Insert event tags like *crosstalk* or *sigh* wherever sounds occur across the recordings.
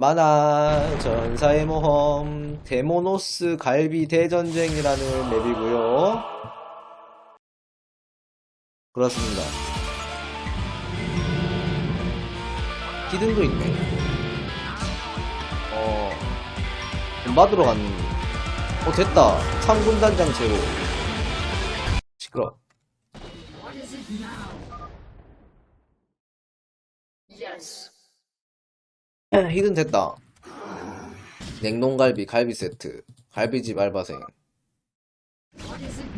만화 전사의 모험 데모노스 갈비 대전쟁이라는 맵이고요. 그렇습니다. 히든도 있네. 어, 돈 받으러 갔는데. 어, 됐다. 3군 단장 제로. 시끄러. Yes. 히든 됐다. 냉동갈비, 갈비 세트, 갈비집 알바생.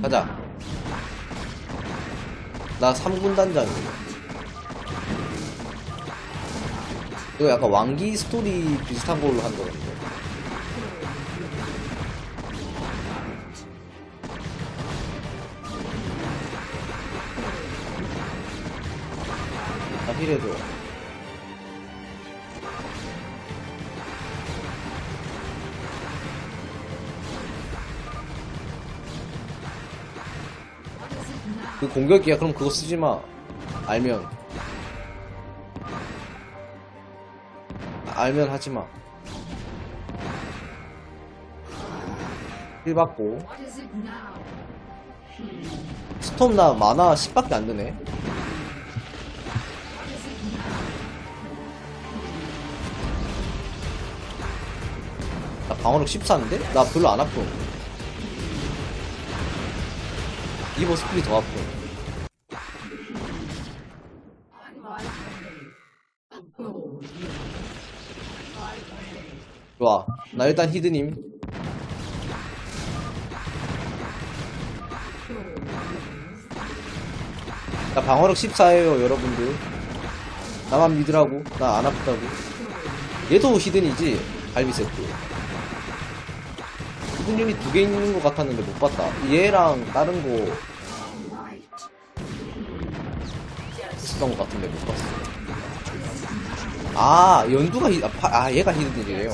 가자. 나 3군 단장이야. 이거 약간 왕기 스토리 비슷한 걸로 한다던데. 나 힐해줘. 그 공격이야. 그럼 그거 쓰지 마. 알면. 알면 하지 마. 힐 받고. 스톰 나 만화 10밖에 안 드네. What is it now? 나 방어력 14인데? 나 별로 안 아픔. 이버 스킬이 더 아픔. 좋아. 나 일단 히드님. 나 방어력 14예요, 여러분들. 나만 믿으라고. 나 안 아프다고. 얘도 히든이지. 갈비 세트. 히든 유닛 두 개 있는 것 같았는데 못 봤다. 얘랑 다른 거 있었던 것 같은데 못 봤어. 아, 연두가 히, 아, 파- 아, 얘가 히든이래요.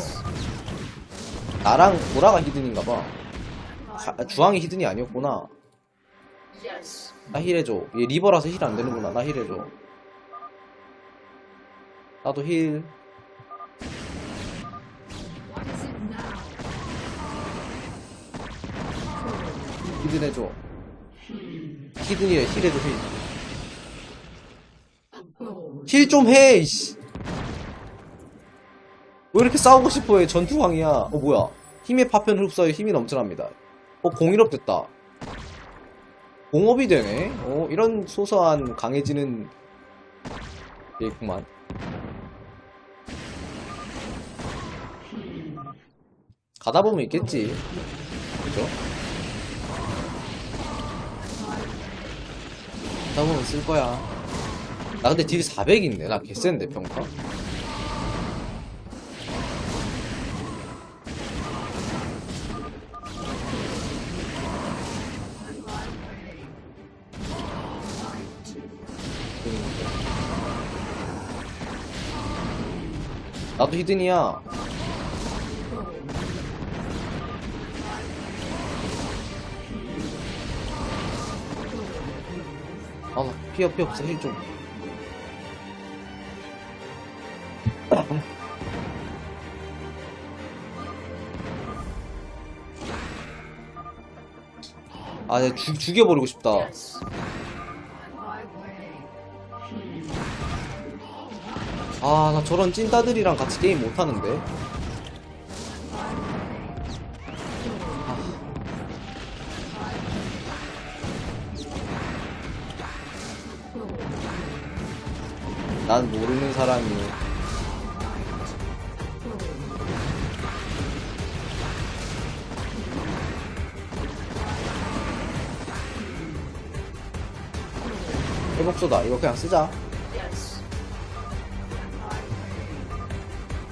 나랑 보라가 히든인가봐. 주황이 히든이 아니었구나. 나 힐해줘. 얘 리버라서 힐 안 되는구나. 나 힐해줘. 나도 힐. 히든 해줘. 히든이래, 힐해줘, 힐. 힐 좀 해, 이씨. 왜 이렇게 싸우고 싶어 해, 전투왕이야. 어, 뭐야. 힘의 파편 흡수에 힘이 넘쳐납니다. 어, 공일업 됐다. 공업이 되네. 어, 이런 소소한 강해지는 게 있구만. 가다 보면 있겠지. 그죠? 가다 보면 쓸 거야. 나 근데 딜 400인데 나 개센데 평타 나도 히든이야. 아 피어 피어 없어 힐 좀 아, 내가 죽, 죽여버리고 싶다. 아, 나 저런 찐따들이랑 같이 게임 못하는데. 난 모르는 사람이. 회복소다. 이거 그냥 쓰자.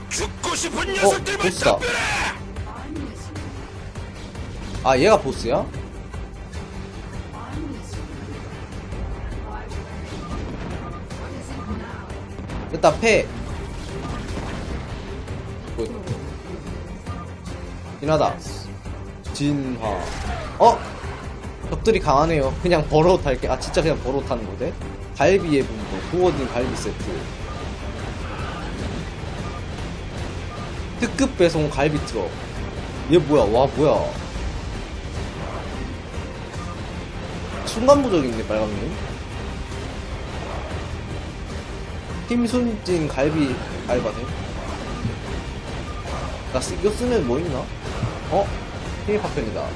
죽고 싶은 어, 녀석들만 보스다. 덤벼라! 아, 얘가 보스야? 일단 패. 굿. 진하다. 진화. 어? 적들이 강하네요. 그냥 버릇 할게. 아, 진짜 그냥 버릇 하는 거대? 갈비의 분도. 구워진 갈비 세트. 특급 배송 갈비 트럭. 얘 뭐야? 와 뭐야? 순간 부적 있네 빨강님. 팀 순진 갈비 알바생. 나 쓰, 이거 쓰면 뭐 있나? 어? 힘의 파편이다.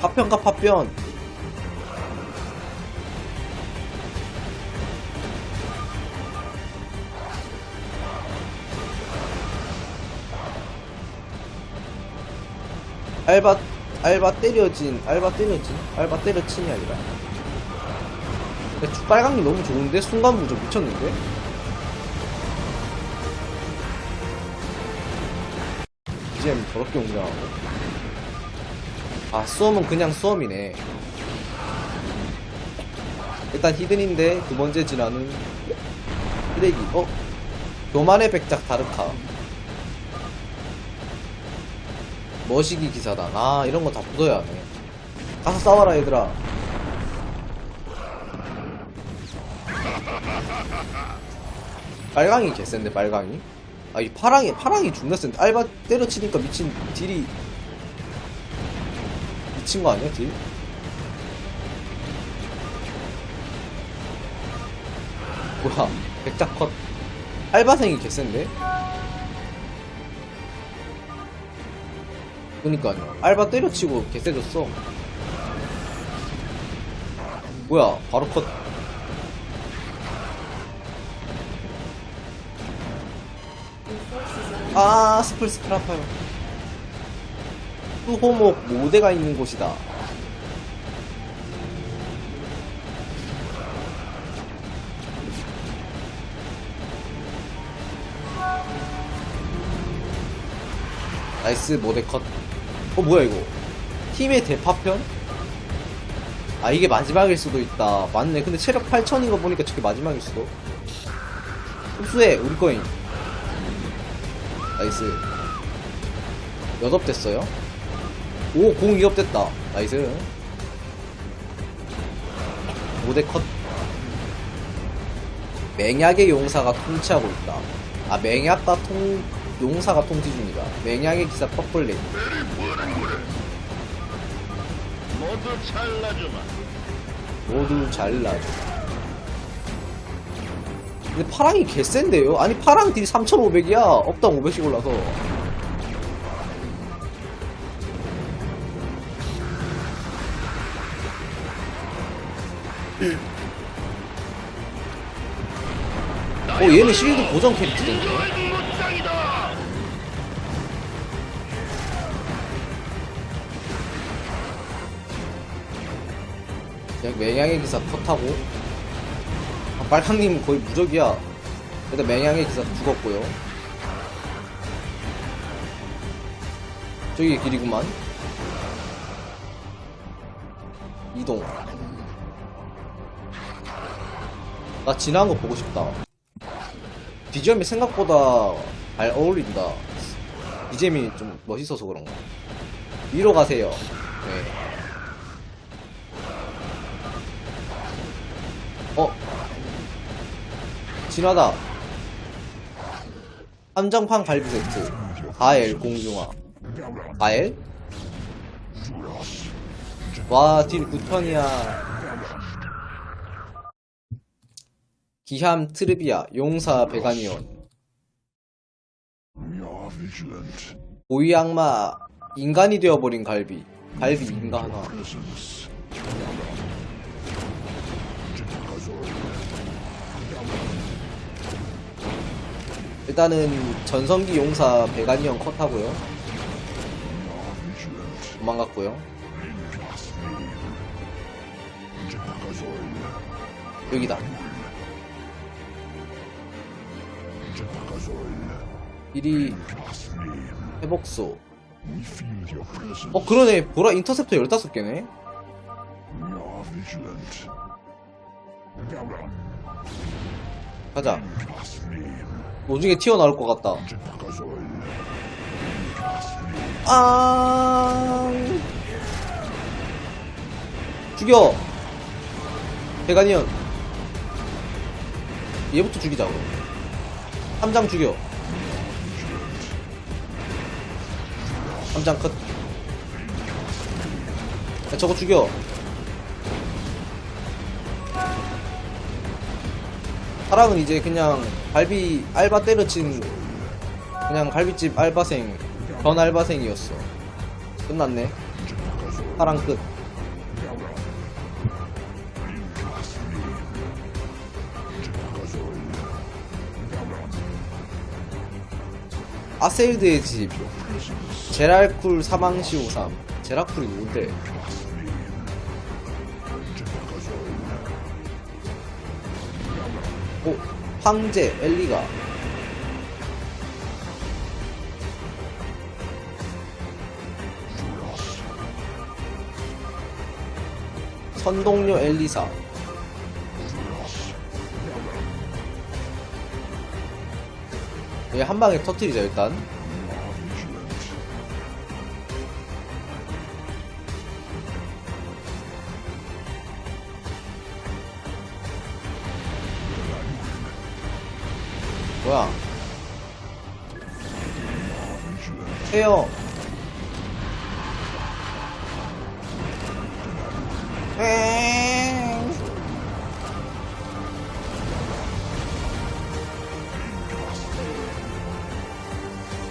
파편과 파편. 알바 알바 때려진 알바 때려진 알바 때려친이 아니라. 빨강이 너무 좋은데? 순간 부족 미쳤는데? 이젠 더럽게 웅장하고. 아 수험은 그냥 수험이네. 일단 히든인데 두 번째 진화는 쓰레기. 어? 교만의 백작 다르카 머시기 기사단 아 이런 거다 붙어야 하네 가서 싸워라 얘들아. 빨강이 개센데 빨강이? 아 이 파랑이 파랑이 존나 센데. 알바 때려치니까 미친 딜이 미친 거 아니야 딜? 뭐야 백작 컷. 알바생이 개센데? 그니까요. 알바 때려치고 개세졌어. 뭐야, 바로 컷. 아, 스플 스플 아파요. 수호목 모대가 있는 곳이다. 나이스 모대 컷. 어 뭐야 이거? 팀의 대파편? 아 이게 마지막일 수도 있다. 맞네. 근데 체력 8천인 거 보니까 저게 마지막일 수도. 흡수해 우리 거인. 나이스. 여덟 됐어요. 오, 공 2업 됐다. 나이스. 모대 컷. 맹약의 용사가 통치하고 있다. 아, 맹약과 통, 용사가 통치 중이다. 맹약의 기사 퍼플레이. 모두 잘라주마. 모두 잘라줘. 근데 파랑이 개센데요? 아니, 파랑 딜 3,500이야. 업당 500씩 올라서. 어, 얘는 실드 고정 캐릭터던데. 그냥 맹양의 기사 컷하고. 아, 빨강님 거의 무적이야. 일단 맹양의 기사 죽었고요. 저기 길이구만. 이동. 나 지나간 거 보고 싶다. 비주얼이 생각보다 잘 어울린다. BGM이 좀 멋있어서 그런가? 위로 가세요. 네. 어? 진화다. 함정판 갈비 세트. 가엘 공중화. 가엘? 와, 딜 9턴이야. 기함 트르비아, 용사 베가니온. 고위 악마, 인간이 되어버린 갈비. 갈비 인간화. 일단은 전성기 용사 배관이형 컷하고요. 도망갔고요. 여기다. 일이 회복소. 어 그러네. 보라 인터셉터 15개네. 가자. 나중에 튀어나올 것 같다. 아 죽여 대가니언 얘부터 죽이자 고 함장 죽여. 함장 컷. 야, 저거 죽여. 사랑은 이제 그냥 갈비 알바 때려친 그냥 갈비집 알바생 전 알바생이었어. 끝났네. 사랑 끝. 아셀드의 집 제랄쿨 사망시 53 제랄쿨이 뭔데? 황제 엘리가. 선동료 엘리사. 얘 한 방에 터트리자 일단 뭐야 헤어.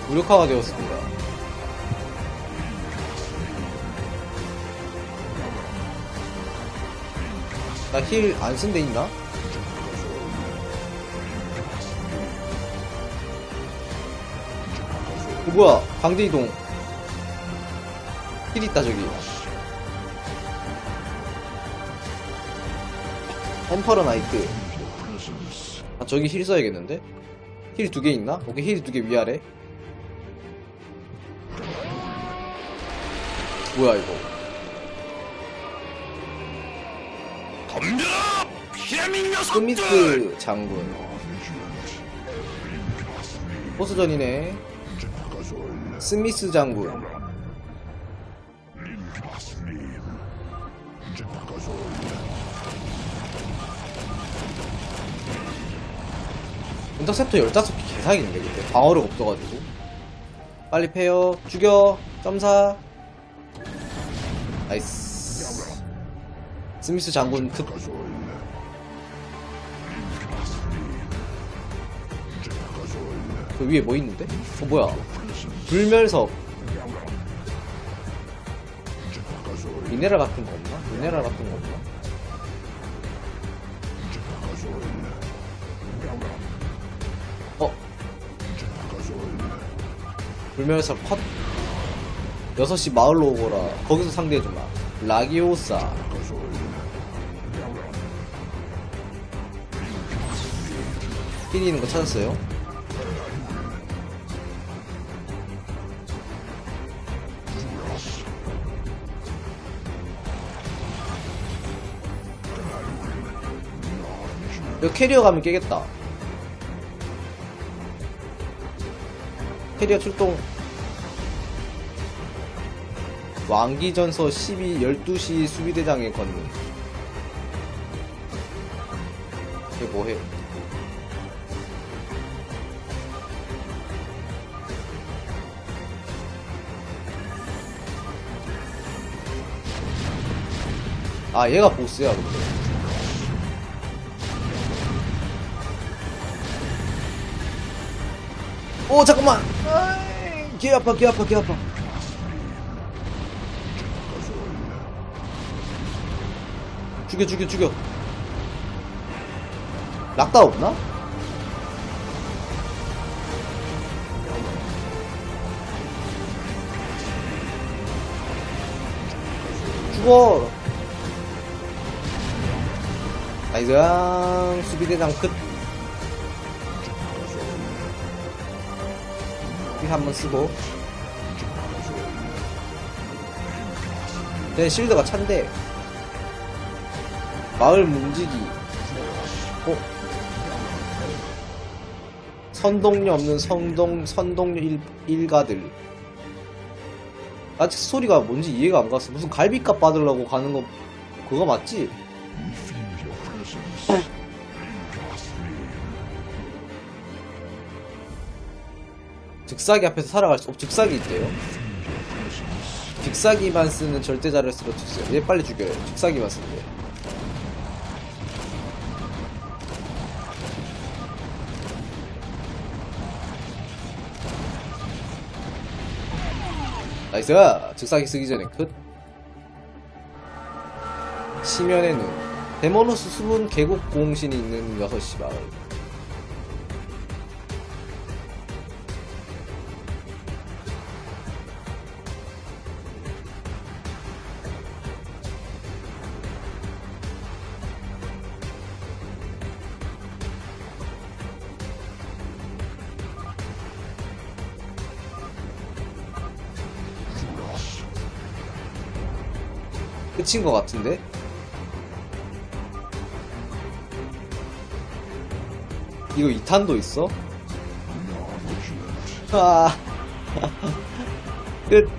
무력화가 되었습니다. 나 힐 안 쓴데 있나? 어, 뭐야? 강제 이동. 힐 있다 저기. 엠퍼러 나이트 아 저기 힐 써야겠는데? 힐 두 개 있나? 오케이 힐 두 개 위아래. 뭐야 이거? 녀석들! 스미스 장군. 보스전이네 스미스 장군. 인터셉터 15개 개사기인데 그때. 방어력 없어가지고. 빨리 패요. 죽여. 점사. 나이스. 스미스 장군 급 그 위에 뭐 있는데? 어 뭐야 불멸석 미네랄 같은 거 없나? 미네랄 같은 거 없나? 어? 불멸석 컷 6시 마을로 오거라 거기서 상대해주마 라기오사 끼리 있는 거 찾았어요? 이거 캐리어 가면 깨겠다. 캐리어 출동. 왕기전서 12, 12시 수비대장의 권능. 이게 뭐해? 아, 얘가 보스야, 근데. 오 잠깐만. 아이, 귀 아파 귀 아파 귀 아파. 죽여 죽여 죽여. 낙다 없나? 죽어. 나이스. 수비대장 끝 한번 쓰고. 내 실드가 찬데. 마을 문지기. 어? 선동료 없는 선동 선동료 일, 일가들. 아직 스토리가 뭔지 이해가 안 갔어. 무슨 갈비값 받으려고 가는 거 그거 맞지? 즉사기 앞에서 살아갈 수, 어, 즉사기 있대요. 즉사기만 쓰는 절대자를 쓰러뜨리세요. 얘 빨리 죽여요. 즉사기만 쓰는데. 나이스! 즉사기 쓰기 전에 끝. 시면의 눈. 데모노스 수분 계곡 공신이 있는 6시 마을. 끝인 것 같은데? 이거 2탄도 있어? 아. *laughs* 끝.